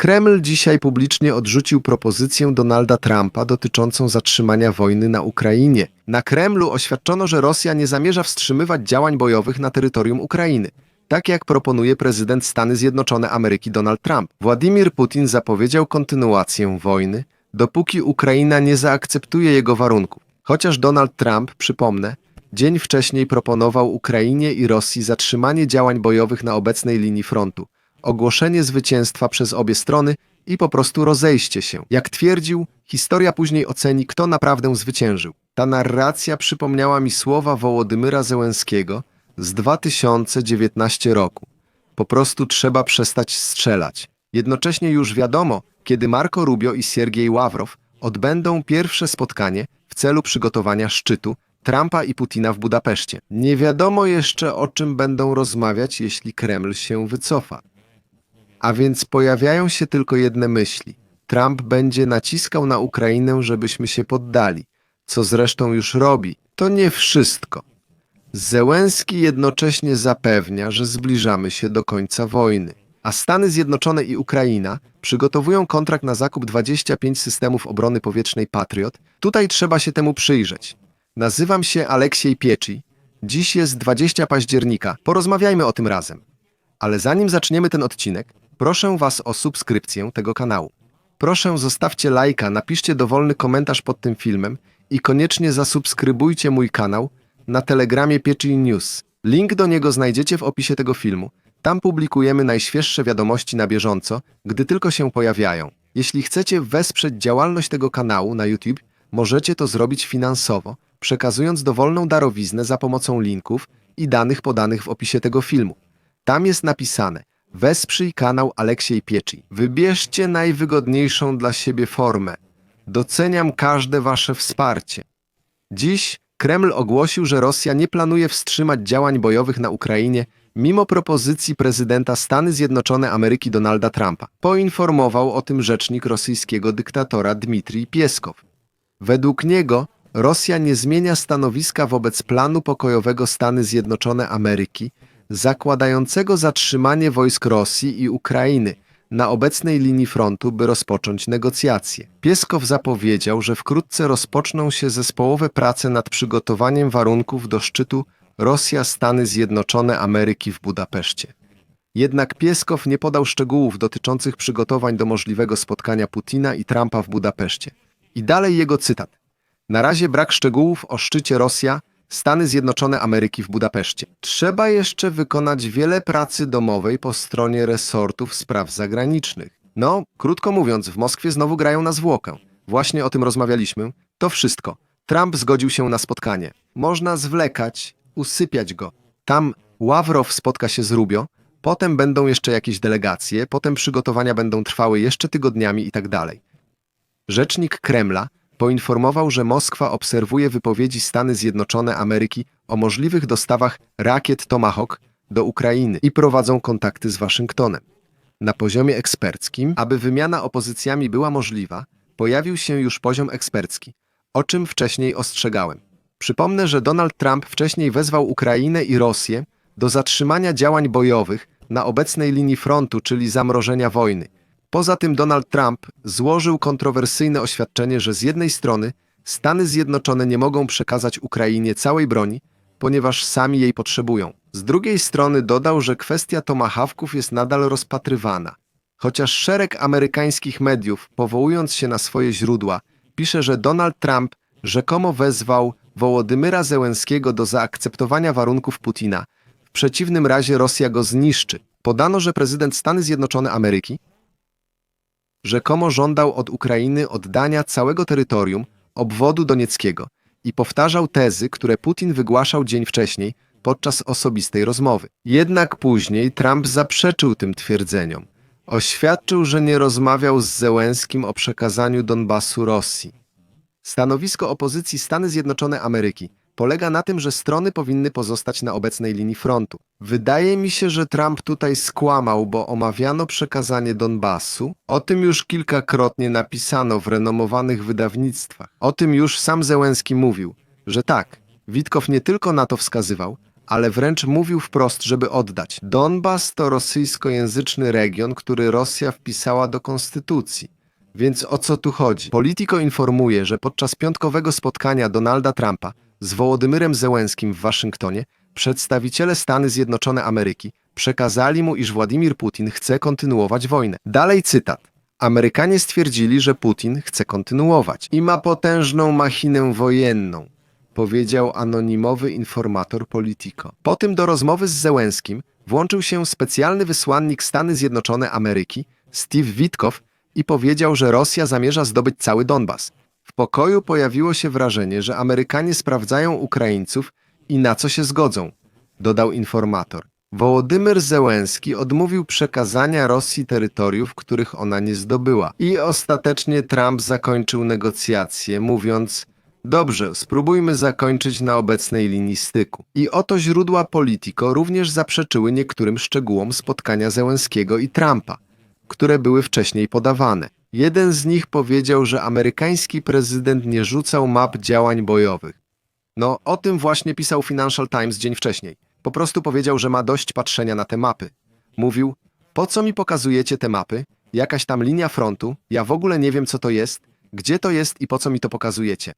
Kreml dzisiaj publicznie odrzucił propozycję Donalda Trumpa dotyczącą zatrzymania wojny na Ukrainie. Na Kremlu oświadczono, że Rosja nie zamierza wstrzymywać działań bojowych na terytorium Ukrainy, tak jak proponuje prezydent Stany Zjednoczone Ameryki Donald Trump. Władimir Putin zapowiedział kontynuację wojny, dopóki Ukraina nie zaakceptuje jego warunków. Chociaż Donald Trump, przypomnę, dzień wcześniej proponował Ukrainie i Rosji zatrzymanie działań bojowych na obecnej linii frontu, ogłoszenie zwycięstwa przez obie strony i po prostu rozejście się. Jak twierdził, historia później oceni, kto naprawdę zwyciężył. Ta narracja przypomniała mi słowa Wołodymyra Zełenskiego z 2019 roku. Po prostu trzeba przestać strzelać. Jednocześnie już wiadomo, kiedy Marco Rubio i Siergiej Ławrow odbędą pierwsze spotkanie w celu przygotowania szczytu Trumpa i Putina w Budapeszcie. Nie wiadomo jeszcze o czym będą rozmawiać, jeśli Kreml się wycofa. A więc pojawiają się tylko jedne myśli. Trump będzie naciskał na Ukrainę, żebyśmy się poddali, co zresztą już robi. To nie wszystko. Zełenski jednocześnie zapewnia, że zbliżamy się do końca wojny. A Stany Zjednoczone i Ukraina przygotowują kontrakt na zakup 25 systemów obrony powietrznej Patriot. Tutaj trzeba się temu przyjrzeć. Nazywam się Aleksiej Pieczy. Dziś jest 20 października. Porozmawiajmy o tym razem. Ale zanim zaczniemy ten odcinek, proszę Was o subskrypcję tego kanału. Proszę zostawcie lajka, napiszcie dowolny komentarz pod tym filmem i koniecznie zasubskrybujcie mój kanał na Telegramie Pieczy News. Link do niego znajdziecie w opisie tego filmu. Tam publikujemy najświeższe wiadomości na bieżąco, gdy tylko się pojawiają. Jeśli chcecie wesprzeć działalność tego kanału na YouTube, możecie to zrobić finansowo, przekazując dowolną darowiznę za pomocą linków i danych podanych w opisie tego filmu. Tam jest napisane Wesprzyj kanał Aleksiej Pieczy. Wybierzcie najwygodniejszą dla siebie formę. Doceniam każde wasze wsparcie. Dziś Kreml ogłosił, że Rosja nie planuje wstrzymać działań bojowych na Ukrainie mimo propozycji prezydenta Stany Zjednoczone Ameryki Donalda Trumpa. Poinformował o tym rzecznik rosyjskiego dyktatora Dmitrij Pieskow. Według niego Rosja nie zmienia stanowiska wobec planu pokojowego Stany Zjednoczone Ameryki, zakładającego zatrzymanie wojsk Rosji i Ukrainy na obecnej linii frontu, by rozpocząć negocjacje. Pieskow zapowiedział, że wkrótce rozpoczną się zespołowe prace nad przygotowaniem warunków do szczytu Rosja-Stany Zjednoczone Ameryki w Budapeszcie. Jednak Pieskow nie podał szczegółów dotyczących przygotowań do możliwego spotkania Putina i Trumpa w Budapeszcie. I dalej jego cytat. Na razie brak szczegółów o szczycie Rosja, Stany Zjednoczone Ameryki w Budapeszcie. Trzeba jeszcze wykonać wiele pracy domowej po stronie resortów spraw zagranicznych. No, krótko mówiąc, w Moskwie znowu grają na zwłokę. Właśnie o tym rozmawialiśmy. To wszystko. Trump zgodził się na spotkanie. Można zwlekać, usypiać go. Tam Ławrow spotka się z Rubio, potem będą jeszcze jakieś delegacje, potem przygotowania będą trwały jeszcze tygodniami i tak dalej. Rzecznik Kremla poinformował, że Moskwa obserwuje wypowiedzi Stany Zjednoczone Ameryki o możliwych dostawach rakiet Tomahawk do Ukrainy i prowadzą kontakty z Waszyngtonem. Na poziomie eksperckim, aby wymiana opozycjami była możliwa, pojawił się już poziom ekspercki, o czym wcześniej ostrzegałem. Przypomnę, że Donald Trump wcześniej wezwał Ukrainę i Rosję do zatrzymania działań bojowych na obecnej linii frontu, czyli zamrożenia wojny. Poza tym Donald Trump złożył kontrowersyjne oświadczenie, że z jednej strony Stany Zjednoczone nie mogą przekazać Ukrainie całej broni, ponieważ sami jej potrzebują. Z drugiej strony dodał, że kwestia tomahawków jest nadal rozpatrywana. Chociaż szereg amerykańskich mediów, powołując się na swoje źródła, pisze, że Donald Trump rzekomo wezwał Wołodymyra Zełenskiego do zaakceptowania warunków Putina. W przeciwnym razie Rosja go zniszczy. Podano, że prezydent Stany Zjednoczone Ameryki rzekomo żądał od Ukrainy oddania całego terytorium obwodu donieckiego i powtarzał tezy, które Putin wygłaszał dzień wcześniej podczas osobistej rozmowy. Jednak później Trump zaprzeczył tym twierdzeniom. Oświadczył, że nie rozmawiał z Zełenskim o przekazaniu Donbasu Rosji. Stanowisko opozycji Stany Zjednoczone Ameryki polega na tym, że strony powinny pozostać na obecnej linii frontu. Wydaje mi się, że Trump tutaj skłamał, bo omawiano przekazanie Donbasu. O tym już kilkakrotnie napisano w renomowanych wydawnictwach. O tym już sam Zełenski mówił, że tak, Witkow nie tylko na to wskazywał, ale wręcz mówił wprost, żeby oddać. Donbas to rosyjskojęzyczny region, który Rosja wpisała do konstytucji. Więc o co tu chodzi? Politico informuje, że podczas piątkowego spotkania Donalda Trumpa z Wołodymyrem Zełenskim w Waszyngtonie przedstawiciele Stany Zjednoczone Ameryki przekazali mu, iż Władimir Putin chce kontynuować wojnę. Dalej cytat. Amerykanie stwierdzili, że Putin chce kontynuować i ma potężną machinę wojenną, powiedział anonimowy informator Politico. Po tym do rozmowy z Zełenskim włączył się specjalny wysłannik Stany Zjednoczone Ameryki, Steve Witkow, i powiedział, że Rosja zamierza zdobyć cały Donbas. W pokoju pojawiło się wrażenie, że Amerykanie sprawdzają Ukraińców i na co się zgodzą, dodał informator. Wołodymyr Zełenski odmówił przekazania Rosji terytoriów, których ona nie zdobyła. I ostatecznie Trump zakończył negocjacje, mówiąc: Dobrze, spróbujmy zakończyć na obecnej linii styku. I oto źródła Politico również zaprzeczyły niektórym szczegółom spotkania Zełenskiego i Trumpa, które były wcześniej podawane. Jeden z nich powiedział, że amerykański prezydent nie rzucał map działań bojowych. No, o tym właśnie pisał Financial Times dzień wcześniej. Po prostu powiedział, że ma dość patrzenia na te mapy. Mówił, po co mi pokazujecie te mapy? Jakaś tam linia frontu, ja w ogóle nie wiem co to jest, gdzie to jest i po co mi to pokazujecie.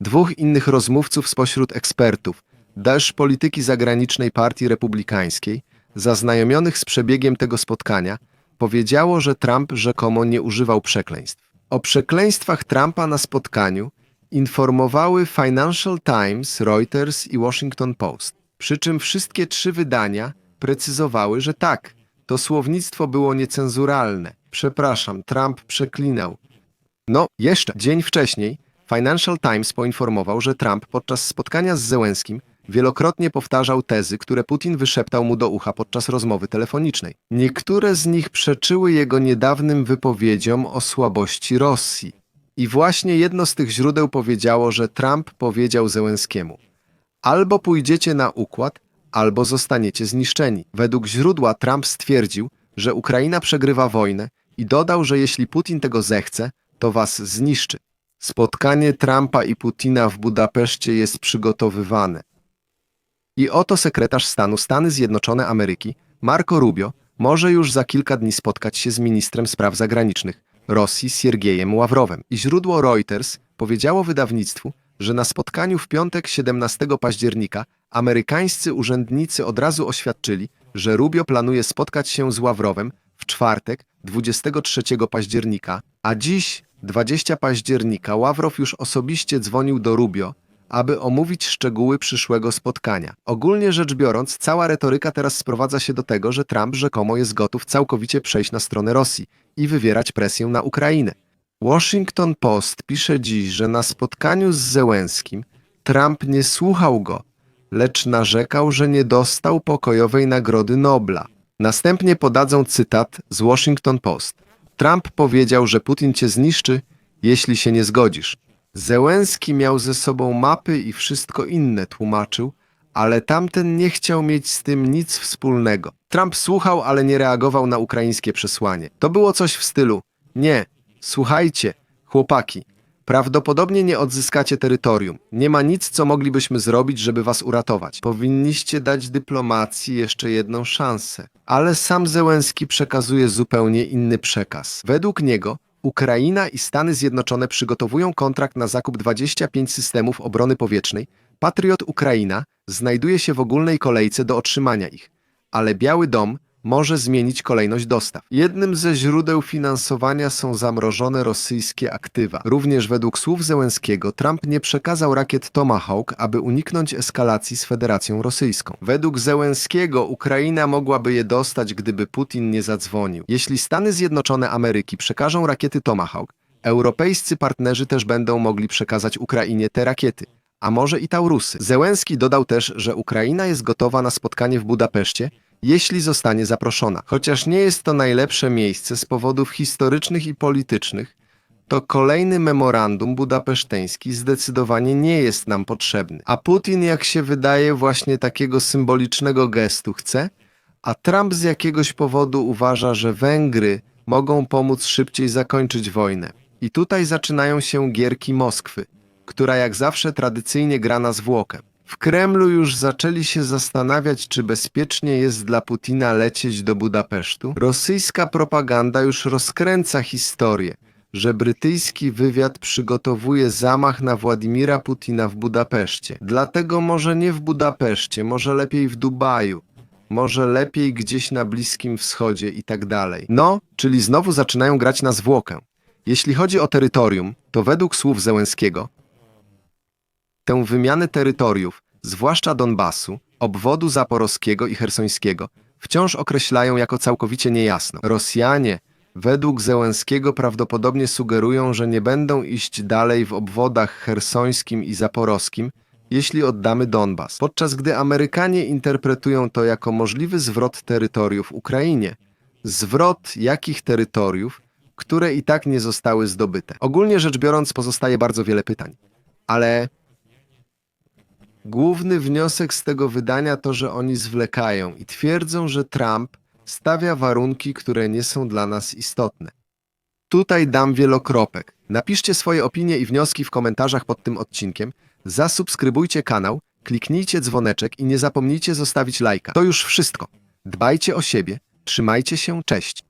Dwóch innych rozmówców spośród ekspertów, też polityki zagranicznej Partii Republikańskiej, zaznajomionych z przebiegiem tego spotkania, powiedziało, że Trump rzekomo nie używał przekleństw. O przekleństwach Trumpa na spotkaniu informowały Financial Times, Reuters i Washington Post. Przy czym wszystkie trzy wydania precyzowały, że tak, to słownictwo było niecenzuralne. Przepraszam, Trump przeklinał. No, jeszcze dzień wcześniej Financial Times poinformował, że Trump podczas spotkania z Zełenskim wielokrotnie powtarzał tezy, które Putin wyszeptał mu do ucha podczas rozmowy telefonicznej. Niektóre z nich przeczyły jego niedawnym wypowiedziom o słabości Rosji. I właśnie jedno z tych źródeł powiedziało, że Trump powiedział Zełenskiemu: Albo pójdziecie na układ, albo zostaniecie zniszczeni. Według źródła Trump stwierdził, że Ukraina przegrywa wojnę i dodał, że jeśli Putin tego zechce, to was zniszczy. Spotkanie Trumpa i Putina w Budapeszcie jest przygotowywane. I oto sekretarz stanu Stany Zjednoczone Ameryki, Marco Rubio, może już za kilka dni spotkać się z ministrem spraw zagranicznych Rosji Siergiejem Ławrowem. I źródło Reuters powiedziało wydawnictwu, że na spotkaniu w piątek 17 października amerykańscy urzędnicy od razu oświadczyli, że Rubio planuje spotkać się z Ławrowem w czwartek 23 października, a dziś 20 października Ławrow już osobiście dzwonił do Rubio, aby omówić szczegóły przyszłego spotkania. Ogólnie rzecz biorąc, cała retoryka teraz sprowadza się do tego, że Trump rzekomo jest gotów całkowicie przejść na stronę Rosji i wywierać presję na Ukrainę. Washington Post pisze dziś, że na spotkaniu z Zełenskim Trump nie słuchał go, lecz narzekał, że nie dostał pokojowej Nagrody Nobla. Następnie podadzą cytat z Washington Post. Trump powiedział, że Putin cię zniszczy, jeśli się nie zgodzisz. Zełenski miał ze sobą mapy i wszystko inne, tłumaczył, ale tamten nie chciał mieć z tym nic wspólnego. Trump słuchał, ale nie reagował na ukraińskie przesłanie. To było coś w stylu: Nie, słuchajcie, chłopaki, prawdopodobnie nie odzyskacie terytorium. Nie ma nic, co moglibyśmy zrobić, żeby was uratować. Powinniście dać dyplomacji jeszcze jedną szansę. Ale sam Zełenski przekazuje zupełnie inny przekaz. Według niego Ukraina i Stany Zjednoczone przygotowują kontrakt na zakup 25 systemów obrony powietrznej. Patriot Ukraina znajduje się w ogólnej kolejce do otrzymania ich, ale Biały Dom może zmienić kolejność dostaw. Jednym ze źródeł finansowania są zamrożone rosyjskie aktywa. Również według słów Zełenskiego Trump nie przekazał rakiet Tomahawk, aby uniknąć eskalacji z Federacją Rosyjską. Według Zełenskiego Ukraina mogłaby je dostać, gdyby Putin nie zadzwonił. Jeśli Stany Zjednoczone Ameryki przekażą rakiety Tomahawk, europejscy partnerzy też będą mogli przekazać Ukrainie te rakiety. A może i Taurusy. Zełenski dodał też, że Ukraina jest gotowa na spotkanie w Budapeszcie, jeśli zostanie zaproszona. Chociaż nie jest to najlepsze miejsce z powodów historycznych i politycznych, to kolejny memorandum budapeszteński zdecydowanie nie jest nam potrzebny. A Putin, jak się wydaje, właśnie takiego symbolicznego gestu chce, a Trump z jakiegoś powodu uważa, że Węgry mogą pomóc szybciej zakończyć wojnę. I tutaj zaczynają się gierki Moskwy, która jak zawsze tradycyjnie gra na zwłokę. W Kremlu już zaczęli się zastanawiać, czy bezpiecznie jest dla Putina lecieć do Budapesztu. Rosyjska propaganda już rozkręca historię, że brytyjski wywiad przygotowuje zamach na Władimira Putina w Budapeszcie. Dlatego może nie w Budapeszcie, może lepiej w Dubaju. Może lepiej gdzieś na Bliskim Wschodzie i tak dalej. No, czyli znowu zaczynają grać na zwłokę. Jeśli chodzi o terytorium, to według słów Zełenskiego, tę wymianę terytoriów, zwłaszcza Donbasu, obwodu zaporowskiego i hersońskiego, wciąż określają jako całkowicie niejasną. Rosjanie, według Zełenskiego, prawdopodobnie sugerują, że nie będą iść dalej w obwodach hersońskim i zaporowskim, jeśli oddamy Donbas, podczas gdy Amerykanie interpretują to jako możliwy zwrot terytoriów Ukrainie. Zwrot jakich terytoriów, które i tak nie zostały zdobyte. Ogólnie rzecz biorąc, pozostaje bardzo wiele pytań. Ale Główny wniosek z tego wydania to, że oni zwlekają i twierdzą, że Trump stawia warunki, które nie są dla nas istotne. Tutaj dam wielokropek. Napiszcie swoje opinie i wnioski w komentarzach pod tym odcinkiem, zasubskrybujcie kanał, kliknijcie dzwoneczek i nie zapomnijcie zostawić lajka. To już wszystko. Dbajcie o siebie, trzymajcie się, cześć.